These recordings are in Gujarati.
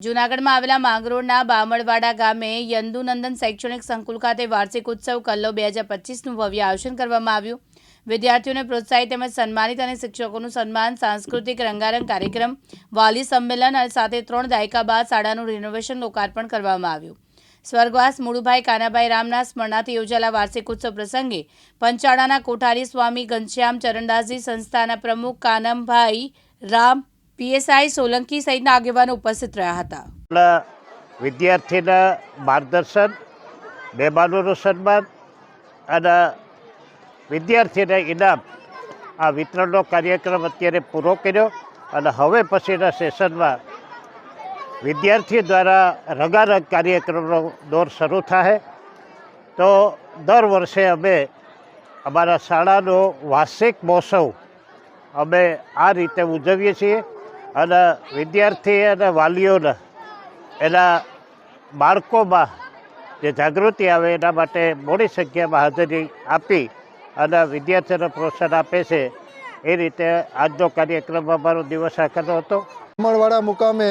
જૂનાગઢમાં આવેલા માંગરોળના બામણવાડા ગામે યંદુનંદન શૈક્ષણિક સંકુલ ખાતે વાર્ષિક ઉત્સવ કલ્લો બે હજાર પચીસનું ભવ્ય આયોજન કરવામાં આવ્યું. વિદ્યાર્થીઓને પ્રોત્સાહિત તેમજ સન્માનિત અને શિક્ષકોનું સન્માન, સાંસ્કૃતિક રંગારંગ કાર્યક્રમ, વાલી સંમેલન અને સાથે ત્રણ દાયકા બાદ શાળાનું રિનોવેશન લોકાર્પણ કરવામાં આવ્યું. સ્વર્ગવાસ મુળુભાઈ કાનાભાઈ રામના સ્મરણાર્થે યોજાયેલા વાર્ષિક ઉત્સવ પ્રસંગે પંચાળાના કોઠારી સ્વામી ઘનશ્યામ ચરણદાસજી સંસ્થાના પ્રમુખ કાનમભાઈ રામ પીએસઆઈ સોલંકી સહિતના આગેવાનો ઉપસ્થિત રહ્યા હતા. વિદ્યાર્થીના માર્ગદર્શન, મહેમાનોનું સન્માન અને વિદ્યાર્થીને ઇનામ આ વિતરણનો કાર્યક્રમ અત્યારે પૂરો કર્યો અને હવે પછીના સેશનમાં વિદ્યાર્થી દ્વારા રંગારંગ કાર્યક્રમનો દોર શરૂ થાય. તો દર વર્ષે અમે અમારા શાળાનો વાર્ષિક મહોત્સવ અમે આ રીતે ઉજવીએ છીએ. અને વિદ્યાર્થી અને વાલીઓને એના બાળકોમાં જે જાગૃતિ આવે એના માટે મોટી સંખ્યામાં હાજરી આપી અને વિદ્યાર્થીઓને પ્રોત્સાહન આપે છે. એ રીતે આજનો કાર્યક્રમ અમારો દિવસ આખરનો હતો. અમરવાડા મુકામે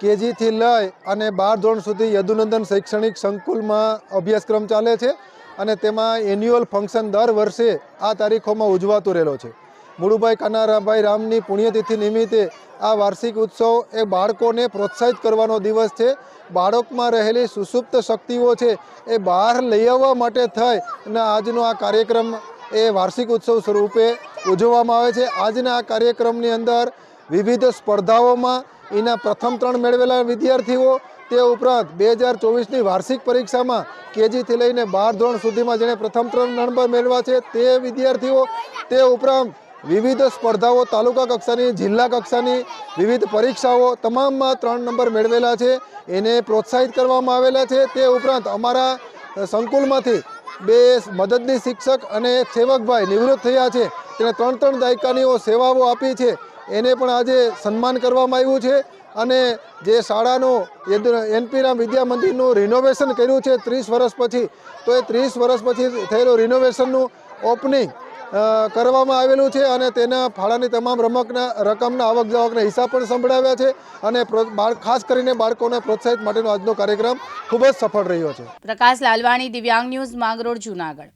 કેજીથી લઈ અને બાર ધોરણ સુધી યદુનંદન શૈક્ષણિક સંકુલમાં અભ્યાસક્રમ ચાલે છે અને તેમાં એન્યુઅલ ફંક્શન દર વર્ષે આ તારીખોમાં ઉજવાતો રહેલો છે. મુળુભાઈ કાનારાભાઈ રામની પુણ્યતિથિ નિમિત્તે આ વાર્ષિક ઉત્સવ એ બાળકોને પ્રોત્સાહિત કરવાનો દિવસ છે. બાળકમાં રહેલી સુસુપ્ત શક્તિઓ છે એ બહાર લઈ આવવા માટે થઈ અને આજનો આ કાર્યક્રમ એ વાર્ષિક ઉત્સવ સ્વરૂપે ઉજવવામાં આવે છે. આજના આ કાર્યક્રમની અંદર વિવિધ સ્પર્ધાઓમાં એના પ્રથમ ત્રણ મેળવેલા વિદ્યાર્થીઓ, તે ઉપરાંત બે હજાર ચોવીસની વાર્ષિક પરીક્ષામાં કેજીથી લઈને બાર ધોરણ સુધીમાં જેણે પ્રથમ ત્રણ નંબર મેળવ્યા છે તે વિદ્યાર્થીઓ, તે ઉપરાંત વિવિધ સ્પર્ધાઓ તાલુકા કક્ષાની, જિલ્લા કક્ષાની, વિવિધ પરીક્ષાઓ તમામમાં ત્રણ નંબર મેળવેલા છે. એને પ્રોત્સાહિત કરવામાં આવેલા છે. તે ઉપરાંત અમારા સંકુલમાંથી બે મદદની શિક્ષક અને સેવકભાઈ નિવૃત્ત થયા છે. તેણે ત્રણ ત્રણ દાયકાનીઓ સેવાઓ આપી છે. એને પણ આજે સન્માન કરવામાં આવ્યું છે અને જે શાળાનું એનપીના વિદ્યા મંદિરનું રિનોવેશન કર્યું છે ત્રીસ વર્ષ પછી. તો એ ત્રીસ વર્ષ પછી થયેલું રિનોવેશનનું ઓપનિંગ કરવામાં આવેલું છે અને તેના ફાળાની તમામ રમકના, રકમના, આવક જાવકના હિસાબ પણ સંભળાવ્યા છે અને ખાસ કરીને બાળકોને પ્રોત્સાહિત માટેનો આજનો કાર્યક્રમ ખૂબ જ સફળ રહ્યો છે. પ્રકાશ લાલવાણી, દિવ્યાંગ ન્યૂઝ, માંગરોળ, જૂનાગઢ.